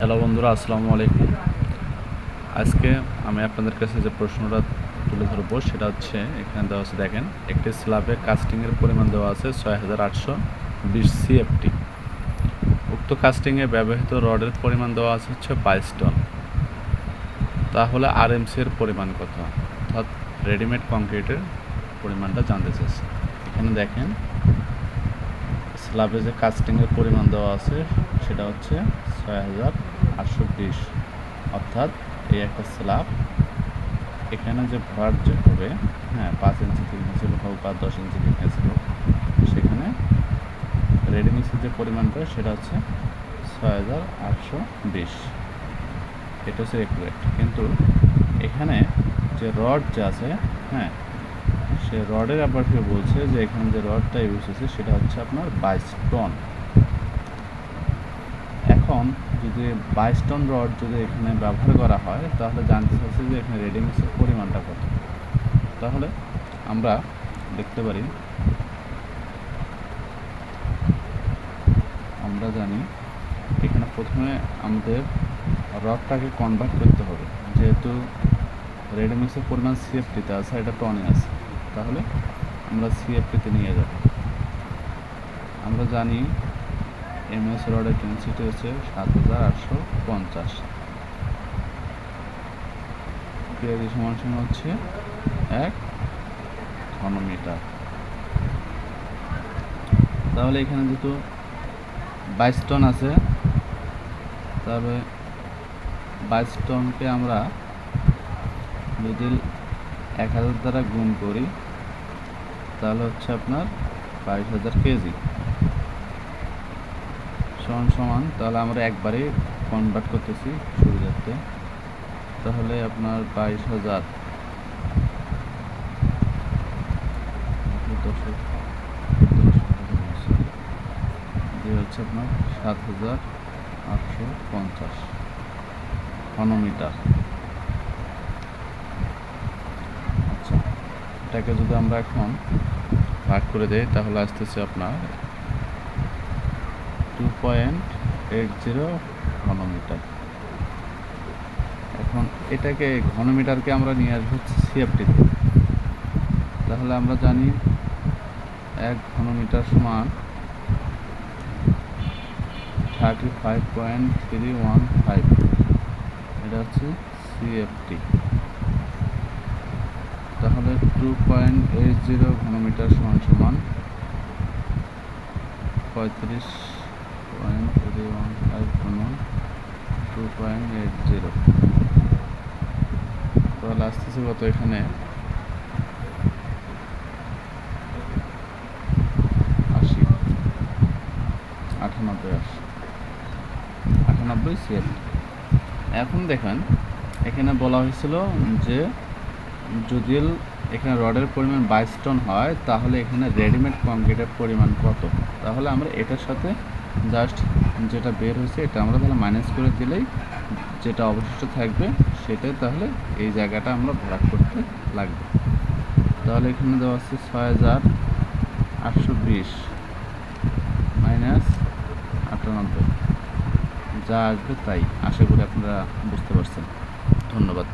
Hello বন্ধুরা, আসসালামু আলাইকুম। আজকে আমি আপনাদের কাছে যে প্রশ্নটা তুলে ধরবো, সেটা হচ্ছে, এখানে দেওয়া আছে, দেখেন, একটি স্ল্যাবে কাস্টিংয়ের পরিমাণ দেওয়া আছে ছয় হাজার আটশো বিশ সিএফটি। উক্ত কাস্টিংয়ে ব্যবহৃত রডের পরিমাণ দেওয়া আছে হচ্ছে বাইশ টন। তাহলে আরএমসি এর পরিমাণ কত? অর্থাৎ রেডিমেড কংক্রিটের পরিমাণটা জানতে চাচ্ছি এখানে দেখেন স্ল্যাবে যে কাস্টিংয়ের পরিমাণ দেওয়া আছে, সেটা হচ্ছে ছয় হাজার আটশো বিশ। অর্থাৎ এই একটা স্ল্যাব এখানে যে ভরাট যে হবে হ্যাঁ পাঁচ ইঞ্চি থিকনেসের হোক বা দশ ইঞ্চি থিকনেসের হোক, সেখানে রেডিমিক্সের যে পরিমাণটা, সেটা হচ্ছে ছয় হাজার আটশো বিশ। এটা হচ্ছে একুরেট কিন্তু এখানে যে রড যে আছে হ্যাঁ সে রডের কেউ বলছে যে এখানে যে রডটা ইউজ হয়েছে সেটা হচ্ছে আপনার বাইশ টন। এখন যদি বাইশ টন রড যদি এখানে ব্যবহার করা হয়, তাহলে জানতে চাচ্ছি যে এখানে রেডিমিক্সের পরিমাণটা কত। তাহলে আমরা দেখতে পারি। আমরা জানি এখানে প্রথমে আমাদের রডটাকে কনভার্ট করতে হবে। যেহেতু রেডিমিক্সের পরিমাণ সেফটিতে আছে এটা টনে আছে। তাহলে আমরা সিএফটিতে নিয়ে যাব। আমরা জানি এমএস রডের ডেন্সিটি হচ্ছে সাত হাজার আটশো পঞ্চাশ। কেজি সমান সমান হচ্ছে এক ঘনমিটার। তাহলে এখানে যেহেতু বাইশ টন আছে, তাহলে বাইশ টনকে আমরা যদি এক হাজার দ্বারা গুণ করি। তাহলে হচ্ছে আপনার বাইশ হাজার কেজি। সমান সমান, তাহলে আমরা একবারে কনভার্ট করতেছি সুবিধার্থে। তাহলে আপনার বাইশ হাজার। দিয়ে হচ্ছে আপনার সাত হাজার আটশো পঞ্চাশ ঘনমিটার। এটাকে যদি আমরা এখন ভাগ করে দেই, তাহলে আসতেছে আপনার টু পয়েন্ট এইট জিরো ঘনমিটার। এখন এটাকে ঘনমিটারকে আমরা নিয়ে আসব সিএফটিতে তাহলে আমরা জানি এক ঘনমিটার সমান thirty five point three one five এটা হচ্ছে সিএফটি তাহলে টু পয়েন্ট এইট জিরো ঘনমিটার সমান সমান পঁয়ত্রিশ পয়েন্ট থ্রি ওয়ান ফাইভ গুণ টু পয়েন্ট এইট জিরো তাহলে আসতেছে কত এখানে? আশি। আটানব্বই আশি। আটানব্বই সিএফ এখন দেখেন, এখানে বলা হয়েছিল যে যদি এখানে রডের পরিমাণ বাইশ টন হয়, তাহলে এখানে রেডিমেড কংক্রিটের পরিমাণ কত? তাহলে আমরা এটার সাথে জাস্ট যেটা বের হয়েছে, এটা আমরা তাহলে মাইনাস করে দিলেই যেটা অবশিষ্ট থাকবে, সেটাই তাহলে এই জায়গাটা আমরা ভরাট করতে লাগবে। তাহলে এখানে দেওয়া আছে ছয় হাজার আটশো বিশ মাইনাস আটানব্বই। যা আসবে তাই, আশা করি আপনারা বুঝতে পারছেন। ধন্যবাদ।